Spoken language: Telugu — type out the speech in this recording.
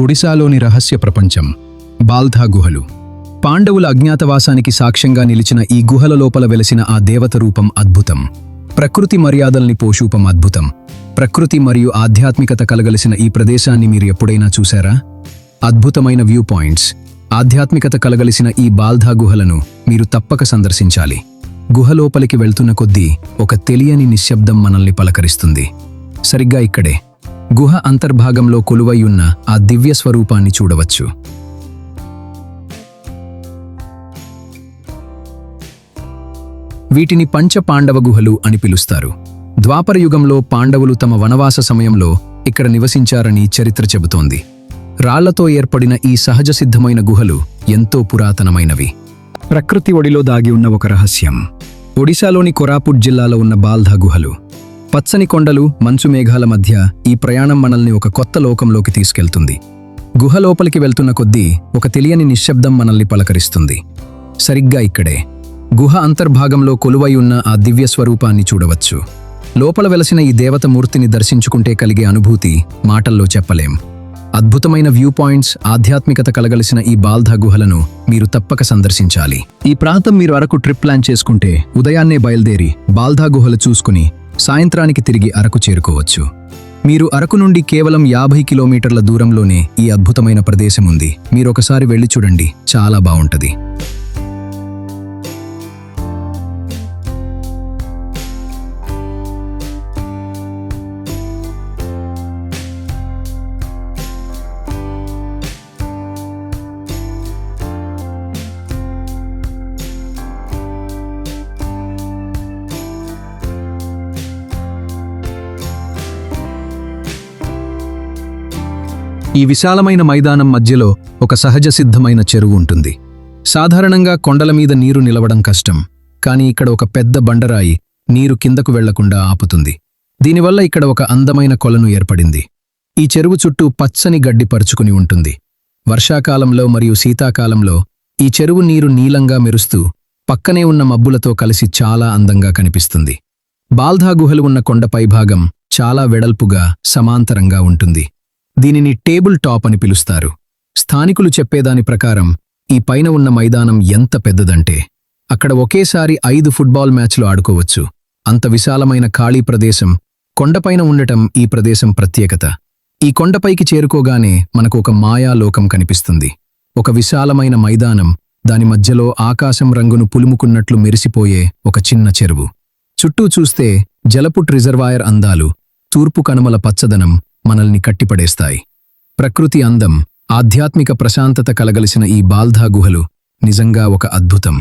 ఒడిశాలోని రహస్య ప్రపంచం బాల్ధా గుహలు. పాండవుల అజ్ఞాతవాసానికి సాక్ష్యంగా నిలిచిన ఈ గుహల లోపల వెలసిన ఆ దేవత రూపం అద్భుతం. ప్రకృతి మర్యాదల్ని పోషూపం అద్భుతం. ప్రకృతి మరియు ఆధ్యాత్మికత కలగలిసిన ఈ ప్రదేశాన్ని మీరు ఎప్పుడైనా చూశారా? అద్భుతమైన వ్యూ పాయింట్స్. ఆధ్యాత్మికత కలగలిసిన ఈ బాల్ధా గుహలను మీరు తప్పక సందర్శించాలి. గుహ లోపలికి వెళ్తున్న కొద్దీ ఒక తెలియని నిశ్శబ్దం మనల్ని పలకరిస్తుంది. సరిగ్గా ఇక్కడే. గుహ అంతర్భాగంలో కొలువైయున్న ఆ దివ్య స్వరూపాన్ని చూడవచ్చు. వీటిని పంచ పాండవ గుహలు అని పిలుస్తారు. ద్వాపర యుగంలో పాండవులు తమ వనవాస సమయంలో ఇక్కడ నివసించారని చరిత్ర చెబుతోంది. రాళ్ళతో ఏర్పడిన ఈ సహజ సిద్ధమైన గుహలు ఎంతో పురాతనమైనవి. ప్రకృతి ఒడిలో దాగి ఉన్న ఒక రహస్యం. ఒడిశాలోని కొరాపుట్ జిల్లాలో ఉన్న బాల్ధా గుహలు. పచ్చని కొండలు మంచు మేఘాల మధ్య ఈ ప్రయాణం మనల్ని ఒక కొత్త లోకంలోకి తీసుకెళ్తుంది. గుహలోపలికి వెళ్తున్న కొద్దీ ఒక తెలియని నిశ్శబ్దం మనల్ని పలకరిస్తుంది. సరిగ్గా ఇక్కడే. గుహ అంతర్భాగంలో కొలువై ఉన్న ఆ దివ్య స్వరూపాన్ని చూడవచ్చు. లోపల వెలసిన ఈ దేవత మూర్తిని దర్శించుకుంటే కలిగే అనుభూతి మాటల్లో చెప్పలేం. అద్భుతమైన వ్యూ పాయింట్స్ ఆధ్యాత్మికత కలగలిసిన ఈ బాల్ధా గుహలను మీరు తప్పక సందర్శించాలి. ఈ ప్రాంతం మీరు అరకు ట్రిప్ ప్లాన్ చేసుకుంటే ఉదయాన్నే బయలుదేరి బాల్ధా గుహలు చూసుకుని సాయంత్రానికి తిరిగి అరకు చేరుకోవచ్చు. మీరు అరకు నుండి కేవలం యాభై కిలోమీటర్ల దూరంలోనే ఈ అద్భుతమైన ప్రదేశం ఉంది. మీరొకసారి వెళ్ళి చూడండి. చాలా బాగుంటుంది ఈ విశాలమైన మైదానం మధ్యలో ఒక సహజ సిద్ధమైన చెరువు ఉంటుంది. సాధారణంగా కొండల మీద నీరు నిలవడం కష్టం కానీ ఇక్కడ ఒక పెద్ద బండరాయి నీరు కిందకు వెళ్ళకుండా ఆపుతుంది. దీనివల్ల ఇక్కడ ఒక అందమైన కొలను ఏర్పడింది. ఈ చెరువు చుట్టూ పచ్చని గడ్డి పరుచుకుని ఉంటుంది. వర్షాకాలంలో మరియు శీతాకాలంలో ఈ చెరువు నీరు నీలంగా మెరుస్తూ పక్కనే ఉన్న మబ్బులతో కలిసి చాలా అందంగా కనిపిస్తుంది. బాల్ధా గుహలు ఉన్న కొండ పైభాగం చాలా వెడల్పుగా సమాంతరంగా ఉంటుంది. దీనిని టేబుల్ టాప్ అని పిలుస్తారు. స్థానికులు చెప్పేదాని ప్రకారం ఈ పైన ఉన్న మైదానం ఎంత పెద్దదంటే అక్కడ ఒకేసారి ఐదు ఫుట్బాల్ మ్యాచ్లు ఆడుకోవచ్చు. అంత విశాలమైన ఖాళీ ప్రదేశం కొండపైన ఉండటం ఈ ప్రదేశం ప్రత్యేకత. ఈ కొండపైకి చేరుకోగానే మనకు ఒక మాయాలోకం కనిపిస్తుంది. ఒక విశాలమైన మైదానం దాని మధ్యలో ఆకాశం రంగును పులుముకున్నట్లు మెరిసిపోయే ఒక చిన్న చెరువు. చుట్టూ చూస్తే జలపుట్ రిజర్వాయర్ అందాలు తూర్పు కనుమల పచ్చదనం మనల్ని కట్టిపడేస్తాయి. ప్రకృతి అందం ఆధ్యాత్మిక ప్రశాంతత కలగలిసిన ఈ బాల్ధా గుహలు నిజంగా ఒక అద్భుతం.